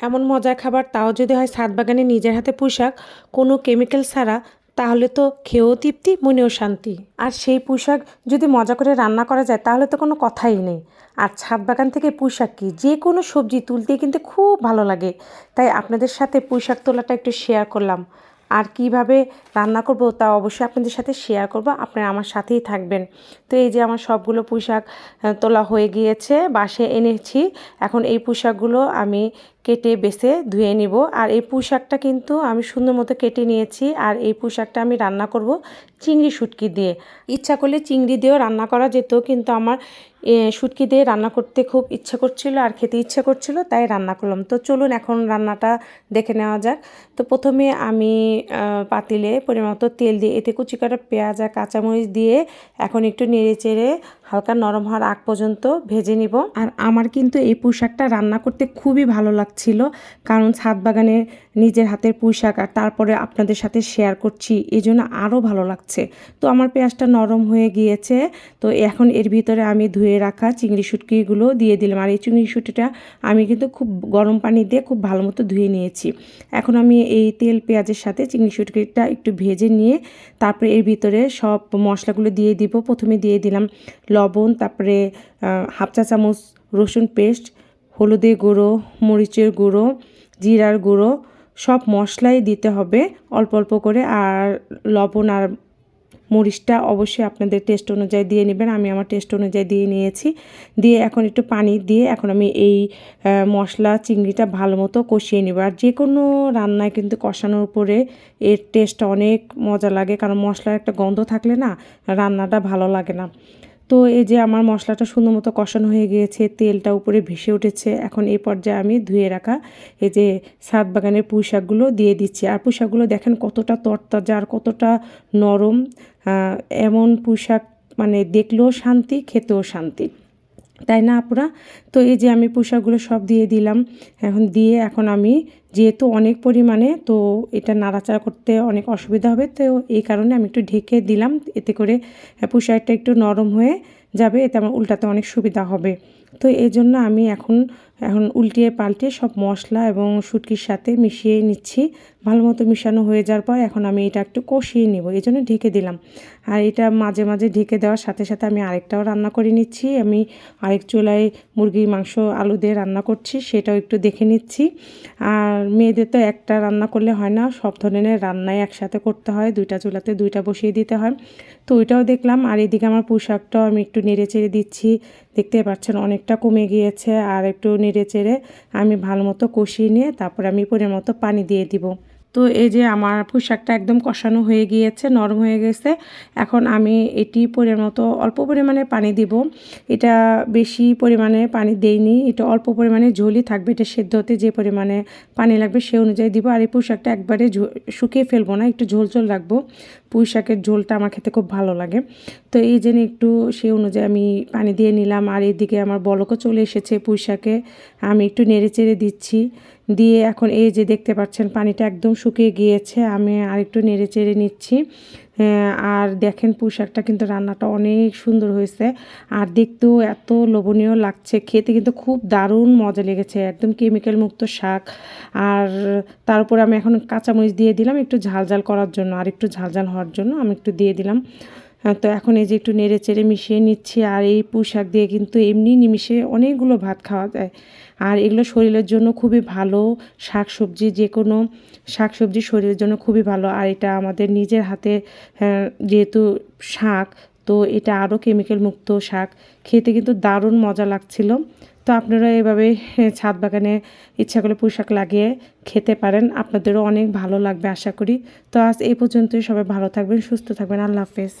এমন মজার খাবার, তাও যদি হয় ছাদ বাগানে নিজের হাতে পোশাক, কোনো কেমিক্যাল ছাড়া, তাহলে তো খেয়েও তৃপ্তি, মনেও শান্তি। আর সেই পোশাক যদি মজা করে রান্না করা যায়, তাহলে তো কোনো কথাই নেই। আর ছাদ বাগান থেকে পোশাক কি? যে কোনো সবজি তুলতে কিন্তু খুব ভালো লাগে। তাই আপনাদের সাথে পোশাক তোলাটা একটু শেয়ার করলাম। আর কীভাবে রান্না করব, তা অবশ্যই আপনাদের সাথে শেয়ার করব। আপনারা আমার সাথেই থাকবেন। তো এই যে আমার সবগুলো পোশাক তোলা হয়ে গিয়েছে বাসে এনেছি। এখন এই পোশাকগুলো আমি কেটে বেছে ধুয়ে নিব। আর এই পোশাকটা কিন্তু আমি সুন্দর মতো কেটে নিয়েছি। আর এই পোশাকটা আমি রান্না করব চিংড়ি শুটকি দিয়ে। ইচ্ছা করলে চিংড়ি দিয়েও রান্না করা যেত, কিন্তু আমার শুটকি দিয়ে রান্না করতে খুব ইচ্ছা করছিল আর খেতে ইচ্ছা করছিল, তাই রান্না করলাম। তো চলুন এখন রান্নাটা দেখে নেওয়া যাক। তো প্রথমে আমি পাতিলে পরিমাণ মতো তেল দিয়ে, এতে কুচি কাটা পেঁয়াজ আর কাঁচামরিচ দিয়ে এখন একটু নেড়ে চেড়ে হালকা নরম হওয়ার আগ পর্যন্ত ভেজে নিব। আর আমার কিন্তু এই পোশাকটা রান্না করতে খুবই ভালো লাগছিল, কারণ ছাদ বাগানে নিজের হাতের পোশাক আর তারপরে আপনাদের সাথে শেয়ার করছি, এই জন্য আরও ভালো লাগছে। তো আমার পেঁয়াজটা নরম হয়ে গিয়েছে, তো এখন এর ভিতরে আমি ধুয়ে রাখা চিংড়ি শুটকিগুলো দিয়ে দিলাম। আর এই চিংড়ি শুটকিটা আমি কিন্তু খুব গরম পানি দিয়ে খুব ভালো মতো ধুয়ে নিয়েছি। এখন আমি এই তেল পেঁয়াজের সাথে চিংড়ি শুটকিটা একটু ভেজে নিয়ে তারপরে এর ভিতরে সব মশলাগুলো দিয়ে দিব। প্রথমে দিয়ে দিলাম লবণ, তারপরে হাফ চা চামচ রসুন পেস্ট হলুদের গুঁড়ো, মরিচের গুঁড়ো, জিরার গুঁড়ো, সব মশলাই দিতে হবে অল্প অল্প করে আর লবণ আর মরিচটা অবশ্যই আপনাদের টেস্ট অনুযায়ী দিয়ে নেবেন। আমি আমার টেস্ট অনুযায়ী দিয়ে নিয়েছি। দিয়ে এখন একটু পানি দিয়ে এখন আমি এই মশলা, চিংড়িটা ভালো মতো কষিয়ে নেব। আর যে কোনো রান্নায় কিন্তু কষানোর উপরে এর টেস্টটা অনেক মজা লাগে। কারণ মশলার একটা গন্ধ থাকলে না রান্নাটা ভালো লাগে না। তো এই যে আমার মশলাটা সুন্দর মতো কষানো হয়ে গিয়েছে, তেলটা উপরে ভেসে উঠেছে, এখন এই পর্যায়ে আমি ধুয়ে রাখা এই যে সাত বাগানের পুঁই শাকগুলো দিয়ে দিচ্ছি। আর পুঁই শাকগুলো দেখেন কতটা তরতাজা আর কতটা নরম এমন পুঁই শাক মানে দেখলেও শান্তি, খেতেও শান্তি। তাই না আপুরা? তো এই যে আমি পোশাকগুলো সব দিয়ে দিলাম, এখন দিয়ে এখন আমি যেহেতু অনেক পরিমাণে, তো এটা নাড়াচাড়া করতে অনেক অসুবিধা হবে, তো এই কারণে আমি একটু ঢেকে দিলাম। এতে করে পোশাকটা একটু নরম হয়ে যাবে, এতে আমার উল্টাতে অনেক সুবিধা হবে। তো এই জন্য আমি এখন এখন উল্টিয়ে পাল্টিয়ে সব মশলা এবং শুটকির সাথে মিশিয়ে নিচ্ছি। ভালো মতো মিশানো হয়ে যাওয়ার পর এখন আমি এটা একটু কষিয়ে নেব। এই জন্য ঢেকে দিলাম। আর এটা মাঝে মাঝে ঢেকে দেওয়ার সাথে সাথে আমি আরেকটাও রান্না করে নিচ্ছি। আমি আরেক চুলায় মুরগির মাংস, আলু দিয়ে রান্না করছি, সেটাও একটু দেখে নিচ্ছি। আর মেয়েদের তো একটা রান্না করলে হয় না, সব ধরনের রান্নাই একসাথে করতে হয়। দুইটা চুলাতে দুইটা বসিয়ে দিতে হয়। তো ওইটাও দেখলাম। আর এদিকে আমার পোশাকটাও আমি একটু নেড়ে চেড়ে দিচ্ছি। দেখতে পাচ্ছেন অনেকটা কমে গিয়েছে আর একটু নেড়ে চেড়ে আমি ভালো মতো কষিয়ে নিয়ে তারপরে আমি পরিমাণ মতো পানি দিয়ে দিব। তো এই যে আমার পোশাকটা একদম কষানো হয়ে গিয়েছে, নরম হয়ে গেছে, এখন আমি এটি মতো অল্প পরিমাণে পানি দিব। এটা বেশি পরিমাণে পানি দেইনি, এটা অল্প পরিমাণে ঝোলই থাকবে, এটা সেদ্ধ হতে যে পরিমাণে পানি লাগবে সে অনুযায়ী দিব। আর এই পোশাকটা একবারে শুকিয়ে ফেলব না, একটু ঝোল ঝোল রাখব। পুঁই শাকের ঝোলটা আমার খেতে খুব ভালো লাগে। তো এই জন্য একটু সে অনুযায়ী আমি পানি দিয়ে নিলাম, আর এদিকে আমার বলকও চলে এসেছে পুঁই শাকে আমি একটু নেড়ে চেড়ে দিচ্ছি। দিয়ে এখন এই যে দেখতে পাচ্ছেন পানিটা একদম শুকিয়ে গিয়েছে, আমি আর একটু নেড়ে চেড়ে নিচ্ছি। আর দেখেন পোশাকটা কিন্তু রান্নাটা অনেক সুন্দর হয়েছে। আর দেখতেও এত লোভনীয় লাগছে, খেতে কিন্তু খুব দারুণ মজা লেগেছে, একদম কেমিক্যাল মুক্ত শাক। আর তার উপরে আমি এখন কাঁচামরিচ দিয়ে দিলাম একটু ঝাল ঝাল করার জন্য, আর একটু ঝাল ঝাল হওয়ার জন্য আমি একটু দিয়ে দিলাম। তো এখন এই যে একটু নেড়ে চেড়ে মিশিয়ে নিচ্ছি আর এই পুঁশাক দিয়ে কিন্তু এমনি নিমিশে অনেকগুলো ভাত খাওয়া যায়। আর এগুলো শরীরের জন্য খুবই ভালো শাক সবজি যে কোনো শাক সবজি শরীরের জন্য খুবই ভালো। আর এটা আমাদের নিজের হাতে হ্যাঁ, যেহেতু শাক তো এটা আরও কেমিক্যাল মুক্ত শাক। খেতে কিন্তু দারুণ মজা লাগছিল। তো আপনারা এভাবে হ্যাঁ, ছাদ বাগানে ইচ্ছা করলে পোশাক লাগিয়ে খেতে পারেন। আপনাদেরও অনেক ভালো লাগবে আশা করি। তো আজ এই পর্যন্তই। সবাই ভালো থাকবেন সুস্থ থাকবেন। আল্লাহ হাফেজ।